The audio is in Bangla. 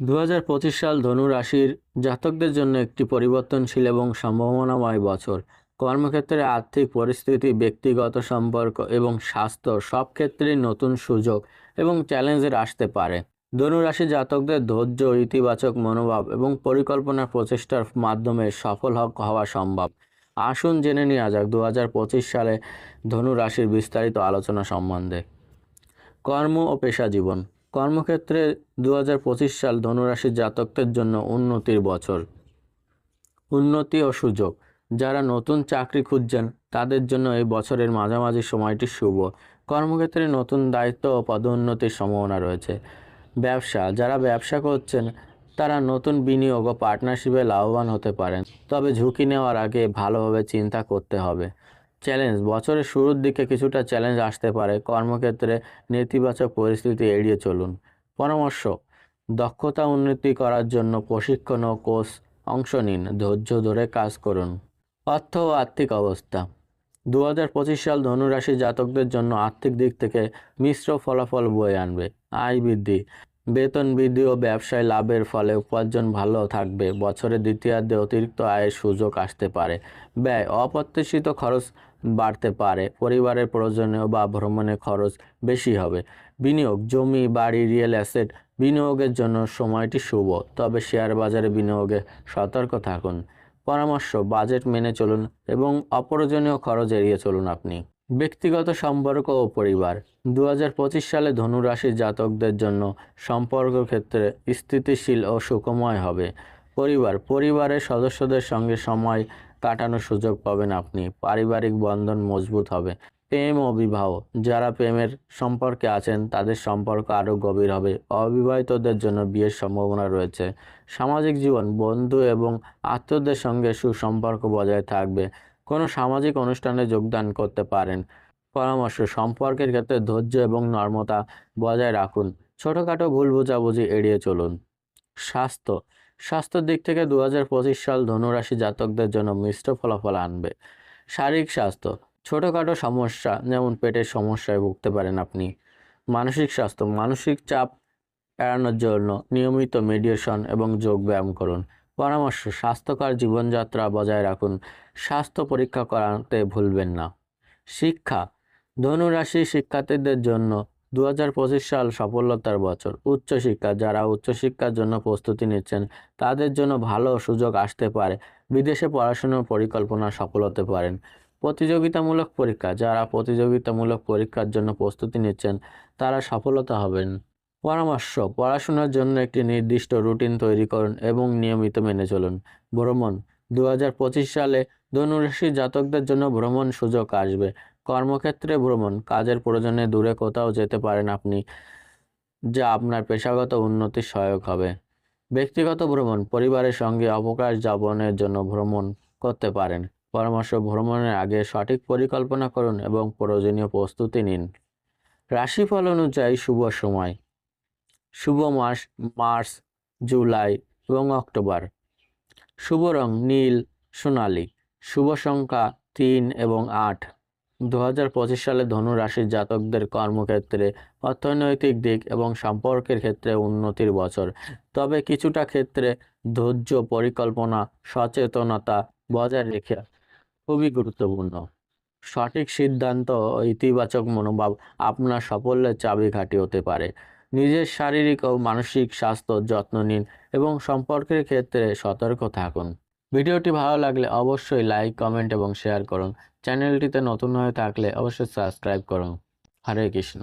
দু হাজার পঁচিশ সাল ধনু রাশির জাতকদের জন্য একটি পরিবর্তনশীল এবং সম্ভাবনাময় বছর। কর্মক্ষেত্রে আর্থিক পরিস্থিতি, ব্যক্তিগত সম্পর্ক এবং স্বাস্থ্য সব ক্ষেত্রেই নতুন সুযোগ এবং চ্যালেঞ্জের আসতে পারে। ধনু রাশি জাতকদের ধৈর্য, ইতিবাচক মনোভাব এবং পরিকল্পনা প্রচেষ্টার মাধ্যমে সফল হওয়া সম্ভব। আসুন জেনে নেওয়া যাক দু হাজার পঁচিশ সালে ধনু রাশির বিস্তারিত আলোচনা সম্বন্ধে। কর্ম ও পেশা জীবন। কর্মক্ষেত্রে দু হাজার পঁচিশ সাল ধনুরাশির জাতকদের জন্য উন্নতির বছর। উন্নতি ও সুযোগ। যারা নতুন চাকরি খুঁজছেন, তাদের জন্য এই বছরের মাঝামাঝি সময়টি শুভ। কর্মক্ষেত্রে নতুন দায়িত্ব ও পদোন্নতির সম্ভাবনা রয়েছে। ব্যবসা। যারা ব্যবসা করছেন, তারা নতুন বিনিয়োগ ও পার্টনারশিপে লাভবান হতে পারেন। তবে ঝুঁকি নেওয়ার আগে ভালোভাবে চিন্তা করতে হবে। চ্যালেঞ্জ বছরের শুরুর দিকে কিছুটা চ্যালেঞ্জ আসতে পারে। কর্মক্ষেত্রে নেতিবাচক পরিস্থিতি এড়িয়ে চলুন। পরামর্শ, দক্ষতা উন্নতি করার জন্য প্রশিক্ষণ ও কোর্স অংশ নিন। ধৈর্য ধরে কাজ করুন। অর্থ ও আর্থিক অবস্থা। দু হাজার পঁচিশ সাল ধনুরাশি জাতকদের জন্য আর্থিক দিক থেকে মিশ্র ফলাফল বয়ে আনবে। আয় বৃদ্ধি। বেতন বৃদ্ধি ও ব্যবসায় লাভের ফলে উপার্জন ভালো থাকবে। বছরের দ্বিতীয়ার্ধে অতিরিক্ত আয়ের সুযোগ আসতে পারে। ব্যয়, অপ্রত্যাশিত খরচ বাড়তে পারে। পরিবারের প্রয়োজনীয় বা ভ্রমণে খরচ বেশি হবে। বিনিয়োগ, জমি, বাড়ি রিয়েল অ্যাসেট বিনিয়োগের জন্য সময়টি শুভ, তবে শেয়ার বাজারে বিনিয়োগে সতর্ক থাকুন। পরামর্শ বাজেট মেনে চলুন এবং অপ্রয়োজনীয় খরচ এড়িয়ে চলুন আপনি। ব্যক্তিগত সম্পর্ক ও পরিবার দু হাজার পঁচিশ সালে ধনুরাশির জাতকদের জন্য সম্পর্ক ক্ষেত্রে স্থিতিশীল ও সুখময় হবে। পরিবার, পরিবারের সদস্যদের সঙ্গে সময় কাটানোর সুযোগ পাবেন আপনি। পারিবারিক বন্ধন মজবুত হবে। প্রেম ও বিবাহ, যারা প্রেমের সম্পর্কে আছেন, তাদের সম্পর্ক আরও গভীর হবে। অবিবাহিতদের জন্য বিয়ের সম্ভাবনা রয়েছে। সামাজিক জীবন, বন্ধু এবং আত্মীয়দের সঙ্গে সুসম্পর্ক বজায় থাকবে। কোনো সামাজিক অনুষ্ঠানে যোগদান করতে পারেন। পরামর্শ, সম্পর্কের ক্ষেত্রে ধৈর্য এবং নর্মতা বজায় রাখুন। ছোটোখাটো ভুল বোঝাবুঝি এড়িয়ে চলুন। স্বাস্থ্য স্বাস্থ্যের দিক থেকে দু হাজার পঁচিশ সাল ধনুরাশি জাতকদের জন্য মিশ্র ফলাফল আনবে। শারীরিক স্বাস্থ্য, ছোটোখাটো সমস্যা, যেমন পেটের সমস্যায় ভুগতে পারেন আপনি। মানসিক স্বাস্থ্য, মানসিক চাপ এড়ানোর জন্য নিয়মিত মেডিটেশন এবং যোগ ব্যায়াম করুন। পরামর্শ, স্বাস্থ্যকর জীবনযাত্রা বজায় রাখুন। স্বাস্থ্য পরীক্ষা করাতে ভুলবেন না। শিক্ষা, ধনুরাশি শিক্ষার্থীদের জন্য দু হাজার পঁচিশ সাল সফলতার বছর। উচ্চশিক্ষা, যারা উচ্চশিক্ষার জন্য প্রস্তুতি নিচ্ছেন, তাদের জন্য ভালো সুযোগ আসতে পারে। বিদেশে পড়াশোনার পরিকল্পনা সফল হতে পারেন। প্রতিযোগিতামূলক পরীক্ষা, যারা প্রতিযোগিতামূলক পরীক্ষার জন্য প্রস্তুতি নিচ্ছেন, তারা সফলতা হবেন। পরামর্শ, পড়াশোনার জন্য একটি নির্দিষ্ট রুটিন তৈরি করুন এবং নিয়মিত মেনে চলুন। ভ্রমণ দু হাজার পঁচিশ সালে ধনুরাশি জাতকদের জন্য ভ্রমণ সুযোগ আসবে। কর্মক্ষেত্রে ভ্রমণ, কাজের প্রয়োজনে দূরে কোথাও যেতে পারেন আপনি, যা আপনার পেশাগত উন্নতির সহায়ক হবে। ব্যক্তিগত ভ্রমণ, পরিবারের সঙ্গে অবকাশ যাপনের জন্য ভ্রমণ করতে পারেন। পরামর্শ, ভ্রমণের আগে সঠিক পরিকল্পনা করুন এবং প্রয়োজনীয় প্রস্তুতি নিন। রাশিফল অনুযায়ী শুভ সময়, শুভ মাস, মার্চ, জুলাই এবং অক্টোবর। শুভ রং নীল, সোনালী। শুভ সংখ্যা তিন এবং আট। দু হাজার সালে ধনুরাশির জাতকদের কর্মক্ষেত্রে অর্থনৈতিক দিক এবং সম্পর্কের ক্ষেত্রে উন্নতির বছর। তবে কিছুটা ক্ষেত্রে ধৈর্য, পরিকল্পনা, সচেতনতা বজায় রেখে খুবই গুরুত্বপূর্ণ। সঠিক সিদ্ধান্ত ইতিবাচক মনোভাব আপনার সাফল্যের চাবিকাঠি হতে পারে। নিজের শারীরিক ও মানসিক স্বাস্থ্য যত্ন নিন এবং সম্পর্কের ক্ষেত্রে সতর্ক থাকুন। ভিডিওটি ভালো লাগলে অবশ্যই লাইক, কমেন্ট এবং শেয়ার করুন। চ্যানেলটিতে নতুন হয়ে থাকলে অবশ্যই সাবস্ক্রাইব করুন। হরে কৃষ্ণ।